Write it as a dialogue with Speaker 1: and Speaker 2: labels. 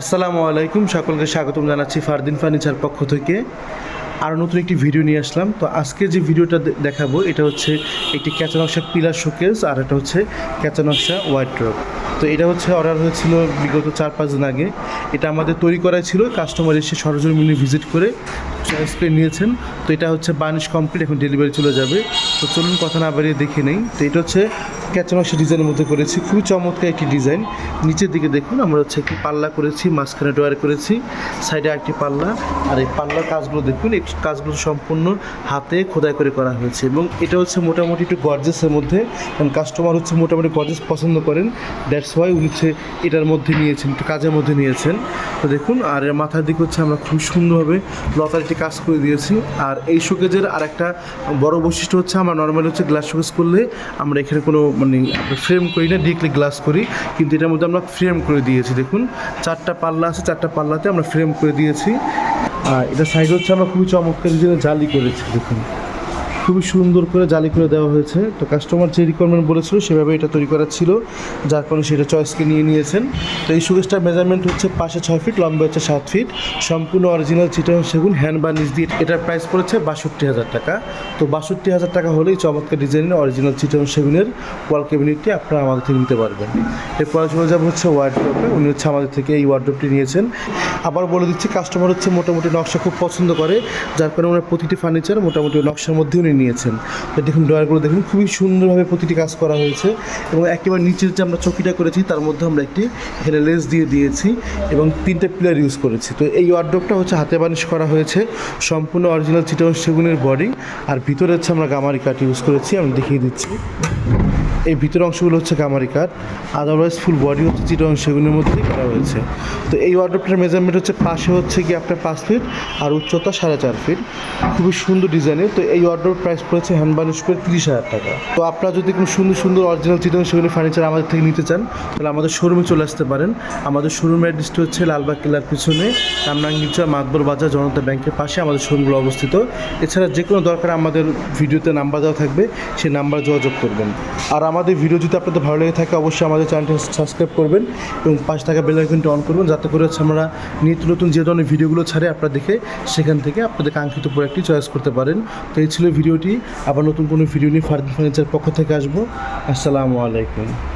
Speaker 1: আসসালামু আলাইকুম, সকলকে স্বাগতম জানাচ্ছি ফারদিন ফার্নিচার পক্ষ থেকে। আরও নতুন একটি ভিডিও নিয়ে আসলাম। তো আজকে যে ভিডিওটা দেখাবো, এটা হচ্ছে একটি ক্যাচা নকশা পিলার শোকেস আর এটা হচ্ছে ক্যাচা নকশা হোয়াইট ড্রপ তো এটা হচ্ছে অর্ডার হয়েছিল বিগত চার পাঁচ দিন আগে। এটা আমাদের তৈরি করা ছিল, কাস্টমার এসে সরজমিনে ভিজিট করে করে নিয়েছেন। তো এটা হচ্ছে বার্নিশ কমপ্লিট এখন ডেলিভারি চলে যাবে। তো চলুন কথা না বাড়িয়ে দেখে নেই। তো এটা হচ্ছে ক্যাচা নকশা ডিজাইনের মধ্যে করেছি। খুবই চমৎকার একটি ডিজাইন নিচের দিকে দেখুন, আমরা হচ্ছে একটি পাল্লা করেছি, মাঝখানে ডোয়ার করেছি সাইডে একটি পাল্লা। আর এই পাল্লার কাজগুলো দেখুন, এই কাজগুলো সম্পূর্ণ হাতে খোদাই করে করা হয়েছে। এবং এটা হচ্ছে মোটামুটি একটু গর্জেসের মধ্যে। কারণ কাস্টমার হচ্ছে মোটামুটি গর্জেস পছন্দ করেন। দ্যাটস ওয়াই উনি হচ্ছে এটার মধ্যে নিয়েছেন, একটু কাজের মধ্যে নিয়েছেন। তো দেখুন, আর এর মাথার দিক হচ্ছে আমরা খুব সুন্দরভাবে লতার একটি কাজ করে দিয়েছি। আর এই শোকেজের আর একটা বড় বৈশিষ্ট্য হচ্ছে, আমার নর্মাল হচ্ছে গ্লাস শোকেজ করলে আমরা এখানে কোনো মানে ফ্রেম করি না ডিরেক্টলি গ্লাস করি। কিন্তু এটার মধ্যে আমরা ফ্রেম করে দিয়েছি, দেখুন। চারটা পাল্লা আছে, চারটা পাল্লাতে আমরা ফ্রেম করে দিয়েছি। আর এটা সাইড হচ্ছে আমরা খুবই চমৎকার জালি করেছি, দেখুন। খুবই সুন্দর করে জালি করে দেওয়া হয়েছে। তো কাস্টমার যে রিকোয়ারমেন্ট বলেছিল, সেভাবে এটা তৈরি করা ছিল, যার কারণে সেটা চয়েসকে নিয়ে নিয়েছেন। তো এই সুকেশটার মেজারমেন্ট হচ্ছে পাশে ছয় ফিট লম্বা হচ্ছে সাত ফিট সম্পূর্ণ অরিজিনাল চিটাং সেগুন হ্যান্ড বার্নিশ দিয়ে এটার প্রাইস পড়েছে বাষট্টি হাজার টাকা। তো বাষট্টি হাজার টাকা হলেই চমৎকার ডিজাইনের অরিজিনাল চিটাং সেগুনের ওয়াল ক্যাবিনেটটি আপনারা আমাদের থেকে নিতে পারবেন। এরপরে চলে যাব হচ্ছে ওয়ার্ড্রপে উনি হচ্ছে আমাদের থেকে এই ওয়ার্ড্রপটি নিয়েছেন। আবার বলে দিচ্ছি কাস্টমার হচ্ছে মোটামুটি নকশা খুব পছন্দ করে, যার কারণে ওনার প্রতিটি ফার্নিচার মোটামুটি নকশার মধ্যে উনি নিয়েছেন। তো দেখুন, ড্রয়ারগুলো দেখুন, খুবই সুন্দরভাবে প্রতিটি কাজ করা হয়েছে এবং একেবারে নিচের যে আমরা চকিটা করেছি, তার মধ্যে আমরা একটি এখানে লেস দিয়ে দিয়েছি এবং তিনটে পিলার ইউজ করেছি। তো এই ওয়ার্ড্রপটা হচ্ছে হাতে বানিশ করা হয়েছে, সম্পূর্ণ অরিজিনাল চিটন সেগুনের বডি আর ভিতরে হচ্ছে আমরা গামারি কাঠ ইউজ করেছি, আমি দেখিয়ে দিচ্ছি। এই ভিতরের অংশগুলো হচ্ছে গামারি কাঠ আদারওয়াইজ ফুল বডি হচ্ছে চিটং সেগুনের মধ্যেই করা হয়েছে। তো এই ওয়ার্ড্রপটার মেজারমেন্ট হচ্ছে পাশে হচ্ছে কি আপনার পাঁচ ফিট আর উচ্চতা সাড়ে চার ফিট খুবই সুন্দর ডিজাইনের তো এই ওয়ার্ড্রপ প্রাইস পড়েছে হ্যান্ড বানিশ করে তিরিশ হাজার টাকা। তো আপনারা যদি কোনো সুন্দর সুন্দর অরিজিনাল চিটং সেগুনের ফার্নিচার আমাদের থেকে নিতে চান, তাহলে আমাদের শোরুমে চলে আসতে পারেন। আমাদের শোরুমের অ্যাড্রেসটি হচ্ছে লালবাগ কেলার পিছনে কামরাঙ্গিচা মাতবর বাজার, জনতা ব্যাংকের পাশে আমাদের শোরুমগুলো অবস্থিত। এছাড়া যে কোনো দরকার আমাদের ভিডিওতে নাম্বার দেওয়া থাকবে, সেই নাম্বার যোগাযোগ করবেন। আর আমাদের ভিডিও যদি আপনাদের ভালো লেগে থাকে, অবশ্যই আমাদের চ্যানেলটি সাবস্ক্রাইব করবেন এবং পাঁচ টাকা বেল আইকনটি অন করবেন, যাতে করে হচ্ছে আমরা নিত্য নতুন যে ধরনের ভিডিওগুলো ছাড়ে আপনারা দেখে সেখান থেকে আপনাদের কাঙ্ক্ষিত প্রোডাক্টটি চয়েস করতে পারেন। তো এই ছিল ভিডিওটি আবার নতুন কোনো ভিডিও নিয়ে ফার্দিন ফার্নিচার পক্ষ থেকে আসব। আসসালামু আলাইকুম।